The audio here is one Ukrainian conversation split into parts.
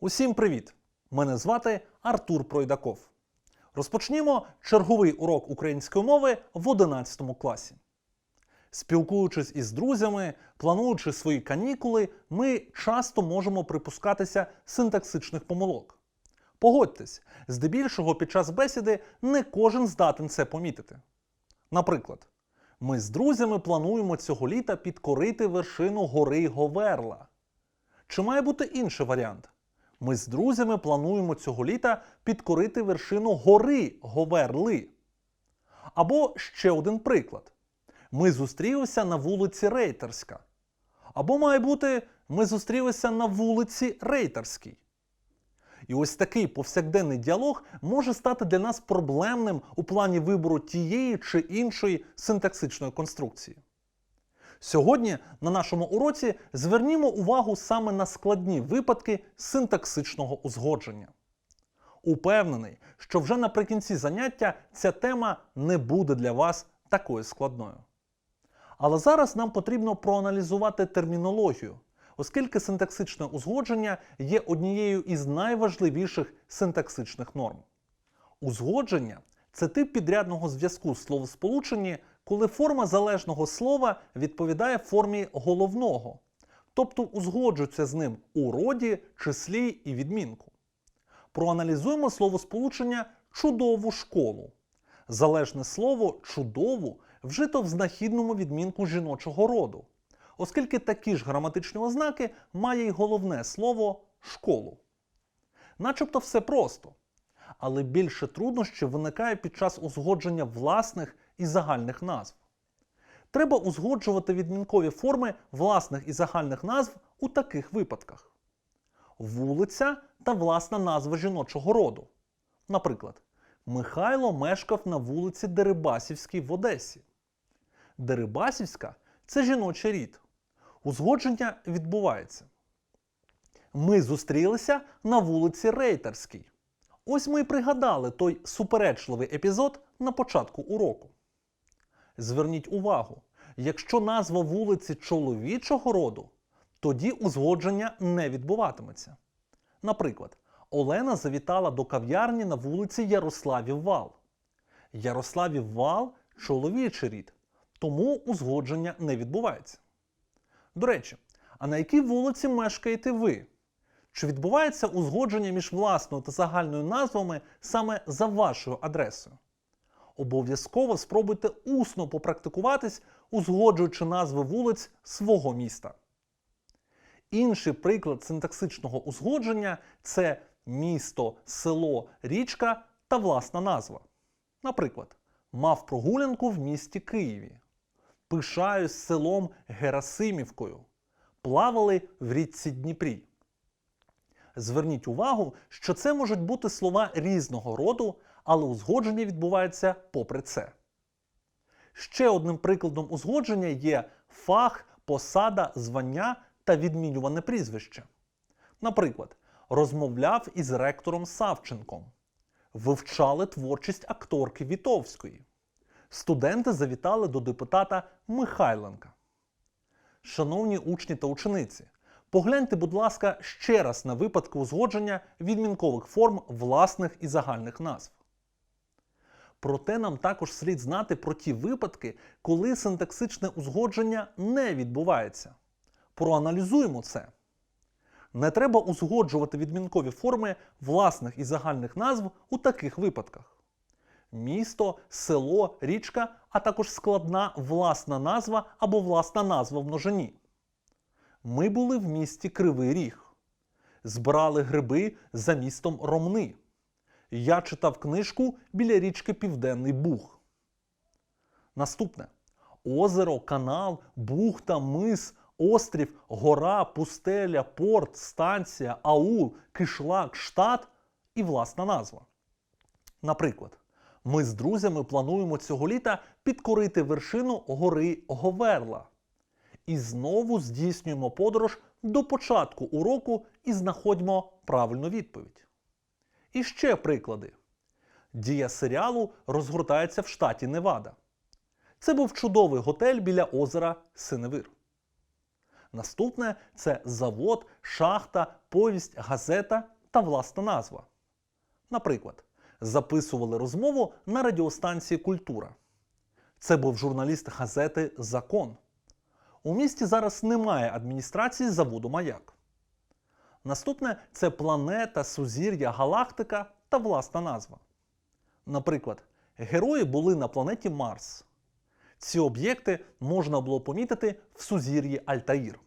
Усім привіт! Мене звати Артур Пройдаков. Розпочнімо черговий урок української мови в 11 класі. Спілкуючись із друзями, плануючи свої канікули, ми часто можемо припускатися синтаксичних помилок. Погодьтесь, здебільшого під час бесіди не кожен здатен це помітити. Наприклад, ми з друзями плануємо цього літа підкорити вершину гори Говерла. Чи має бути інший варіант? Ми з друзями плануємо цього літа підкорити вершину гори Говерли. Або ще один приклад. Ми зустрілися на вулиці Рейтерська. Або має бути ми зустрілися на вулиці Рейтерській. І ось такий повсякденний діалог може стати для нас проблемним у плані вибору тієї чи іншої синтаксичної конструкції. Сьогодні на нашому уроці звернімо увагу саме на складні випадки синтаксичного узгодження. Упевнений, що вже наприкінці заняття ця тема не буде для вас такою складною. Але зараз нам потрібно проаналізувати термінологію, оскільки синтаксичне узгодження є однією із найважливіших синтаксичних норм. Узгодження це тип підрядного зв'язку в словосполученні, коли форма залежного слова відповідає формі головного, тобто узгоджується з ним у роді, числі і відмінку. Проаналізуємо словосполучення чудову школу. Залежне слово чудову вжито в знахідному відмінку жіночого роду, оскільки такі ж граматичні ознаки має й головне слово школу. Начебто все просто. Але більше труднощів виникає під час узгодження власних і загальних назв. Треба узгоджувати відмінкові форми власних і загальних назв у таких випадках: вулиця та власна назва жіночого роду. Наприклад, Михайло мешкав на вулиці Дерибасівській в Одесі. Дерибасівська це жіночий рід. Узгодження відбувається. Ми зустрілися на вулиці Рейтерській. Ось ми й пригадали той суперечливий епізод на початку уроку. Зверніть увагу, якщо назва вулиці чоловічого роду, тоді узгодження не відбуватиметься. Наприклад, Олена завітала до кав'ярні на вулиці Ярославів Вал. Ярославів Вал чоловічий рід, тому узгодження не відбувається. До речі, а на якій вулиці мешкаєте ви? Чи відбувається узгодження між власною та загальною назвами саме за вашою адресою? Обов'язково спробуйте усно попрактикуватись, узгоджуючи назви вулиць свого міста. Інший приклад синтаксичного узгодження це місто, село, річка та власна назва. Наприклад, мав прогулянку в місті Києві. Пишаюсь селом Герасимівкою. Плавали в річці Дніпрі. Зверніть увагу, що це можуть бути слова різного роду, але узгодження відбувається попри це. Ще одним прикладом узгодження є фах, посада, звання та відмінюване прізвище. Наприклад, розмовляв із ректором Савченком, вивчали творчість акторки Вітовської. Студенти завітали до депутата Михайленка. Шановні учні та учениці, погляньте, будь ласка, ще раз на випадки узгодження відмінкових форм власних і загальних назв. Проте нам також слід знати про ті випадки, коли синтаксичне узгодження не відбувається. Проаналізуємо це. Не треба узгоджувати відмінкові форми власних і загальних назв у таких випадках: місто, село, річка, а також складна власна назва або власна назва в множині. Ми були в місті Кривий Ріг. Збирали гриби за містом Ромни. Я читав книжку біля річки Південний Буг. Наступне: озеро, канал, бухта, мис, острів, гора, пустеля, порт, станція, аул, кишлак, штат і власна назва. Наприклад, ми з друзями плануємо цього літа підкорити вершину гори Говерла. І знову здійснюємо подорож до початку уроку і знаходимо правильну відповідь. І ще приклади. Дія серіалу розгортається в штаті Невада. Це був чудовий готель біля озера Синевир. Наступне це завод, шахта, повість, газета та власна назва. Наприклад, записували розмову на радіостанції Культура. Це був журналіст газети Закон. У місті зараз немає адміністрації заводу Маяк. Наступне це планета, сузір'я, галактика та власна назва. Наприклад, герої були на планеті Марс. Ці об'єкти можна було помітити в сузір'ї Альтаїр.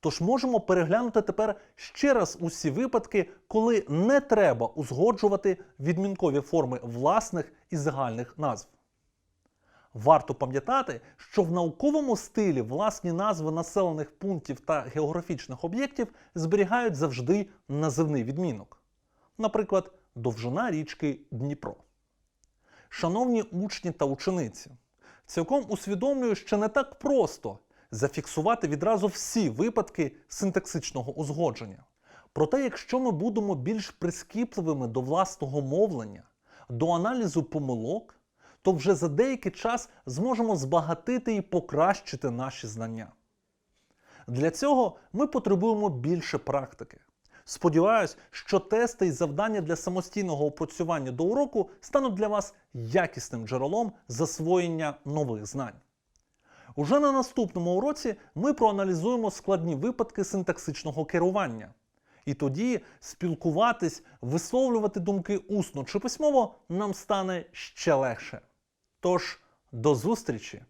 Тож можемо переглянути тепер ще раз усі випадки, коли не треба узгоджувати відмінкові форми власних і загальних назв. Варто пам'ятати, що в науковому стилі власні назви населених пунктів та географічних об'єктів зберігають завжди називний відмінок. Наприклад, довжина річки Дніпро. Шановні учні та учениці, цілком усвідомлюю, що не так просто зафіксувати відразу всі випадки синтаксичного узгодження. Проте, якщо ми будемо більш прискіпливими до власного мовлення, до аналізу помилок, то вже за деякий час зможемо збагатити і покращити наші знання. Для цього ми потребуємо більше практики. Сподіваюсь, що тести і завдання для самостійного опрацювання до уроку стануть для вас якісним джерелом засвоєння нових знань. Уже на наступному уроці ми проаналізуємо складні випадки синтаксичного керування. І тоді спілкуватись, висловлювати думки усно чи письмово нам стане ще легше. Тож, до зустрічі!